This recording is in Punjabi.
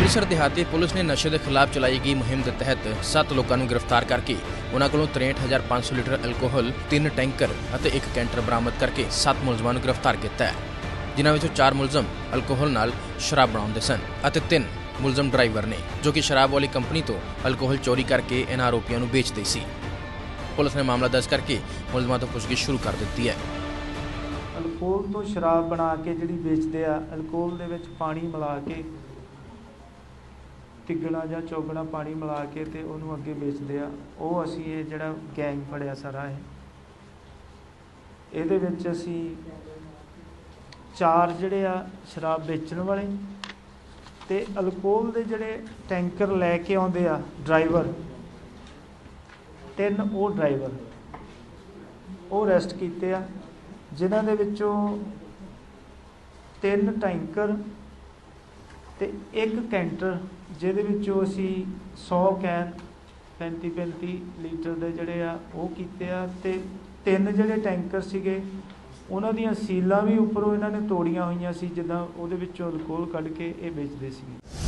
ਅੰਮ੍ਰਿਤਸਰ ਦਿਹਾਤੀ ਪੁਲਿਸ ਨੇ ਨਸ਼ੇ ਦੇ ਖਿਲਾਫ ਚਲਾਈ ਗਈ ਮੁਹਿੰਮ ਦੇ ਤਹਿਤ 7 ਲੋਕਾਂ ਨੂੰ ਗ੍ਰਿਫਤਾਰ ਕਰਕੇ ਉਹਨਾਂ ਕੋਲੋਂ 63500 ਲੀਟਰ ਐਲਕੋਹਲ 3 ਟੈਂਕਰ ਅਤੇ 1 ਕੈਂਟਰ ਬਰਾਮਦ ਕਰਕੇ 7 ਮੁਲਜ਼ਮਾਂ ਨੂੰ ਗ੍ਰਿਫਤਾਰ ਕੀਤਾ ਹੈ, ਜਿਨ੍ਹਾਂ ਵਿੱਚੋਂ 4 ਮੁਲਜ਼ਮ ਐਲਕੋਹਲ ਨਾਲ ਸ਼ਰਾਬ ਬਣਾਉਂਦੇ ਸਨ ਅਤੇ 3 ਮੁਲਜ਼ਮ ਡਰਾਈਵਰ ਨੇ, ਜੋ ਕਿ ਸ਼ਰਾਬ ਵਾਲੀ ਕੰਪਨੀ ਤੋਂ ਅਲਕੋਹਲ ਚੋਰੀ ਕਰਕੇ ਇਹਨਾਂ ਆਰੋਪੀਆਂ ਨੂੰ ਵੇਚਦੇ ਸੀ। ਪੁਲਿਸ ਨੇ ਮਾਮਲਾ ਦਰਜ ਕਰਕੇ ਮੁਲਜ਼ਮਾਂ ਤੋਂ ਪੁੱਛਗਿੱਛ ਸ਼ੁਰੂ ਕਰ ਦਿੱਤੀ ਹੈ। ਅਲਕੋਹਲ ਤੋਂ ਸ਼ਰਾਬ ਬਣਾ ਕੇ ਜਿਹੜੀ ਵੇਚਦੇ ਆ, ਅਲਕੋਹਲ ਦੇ ਵਿੱਚ ਪਾਣੀ ਮਿਲਾ ਕੇ ਤਿੱਗਣਾ ਜਾਂ ਚੌਗਣਾ ਪਾਣੀ ਮਿਲਾ ਕੇ ਤੇ ਉਹਨੂੰ ਅੱਗੇ ਵੇਚਦੇ ਆ। ਉਹ ਅਸੀਂ ਇਹ ਜਿਹੜਾ ਗੈਂਗ ਫੜਿਆ ਸਾਰਾ ਇਹ। ਇਹਦੇ ਵਿੱਚ ਅਸੀਂ ਚਾਰ ਜਿਹੜੇ ਆ ਸ਼ਰਾਬ ਵੇਚਣ ਵਾਲੇ ਤੇ ਅਲਕੋਹਲ ਦੇ ਜਿਹੜੇ ਟੈਂਕਰ ਲੈ ਕੇ ਆਉਂਦੇ ਆ ਡਰਾਈਵਰ, ਤਿੰਨ ਉਹ ਡਰਾਈਵਰ ਉਹ ਅਰੈਸਟ ਕੀਤੇ ਆ, ਜਿਨ੍ਹਾਂ ਦੇ ਵਿੱਚੋਂ ਤਿੰਨ ਟੈਂਕਰ ਤੇ ਇੱਕ ਕੈਂਟਰ ਜਿਹਦੇ ਵਿੱਚੋਂ ਅਸੀਂ 100 ਕੈਨ 35 35 ਲੀਟਰ ਦੇ ਜਿਹੜੇ ਆ ਉਹ ਕੀਤੇ ਆ ਤੇ ਤਿੰਨ ਜਿਹੜੇ ਟੈਂਕਰ ਸੀਗੇ, ਉਹਨਾਂ ਦੀਆਂ ਸੀਲਾਂ ਵੀ ਉੱਪਰੋਂ ਇਹਨਾਂ ਨੇ ਤੋੜੀਆਂ ਹੋਈਆਂ ਸੀ, ਜਿੱਦਾਂ ਉਹਦੇ ਵਿੱਚੋਂ ਅਲਕੋਹਲ ਕੱਢ ਕੇ ਇਹ ਵੇਚਦੇ ਸੀਗੇ।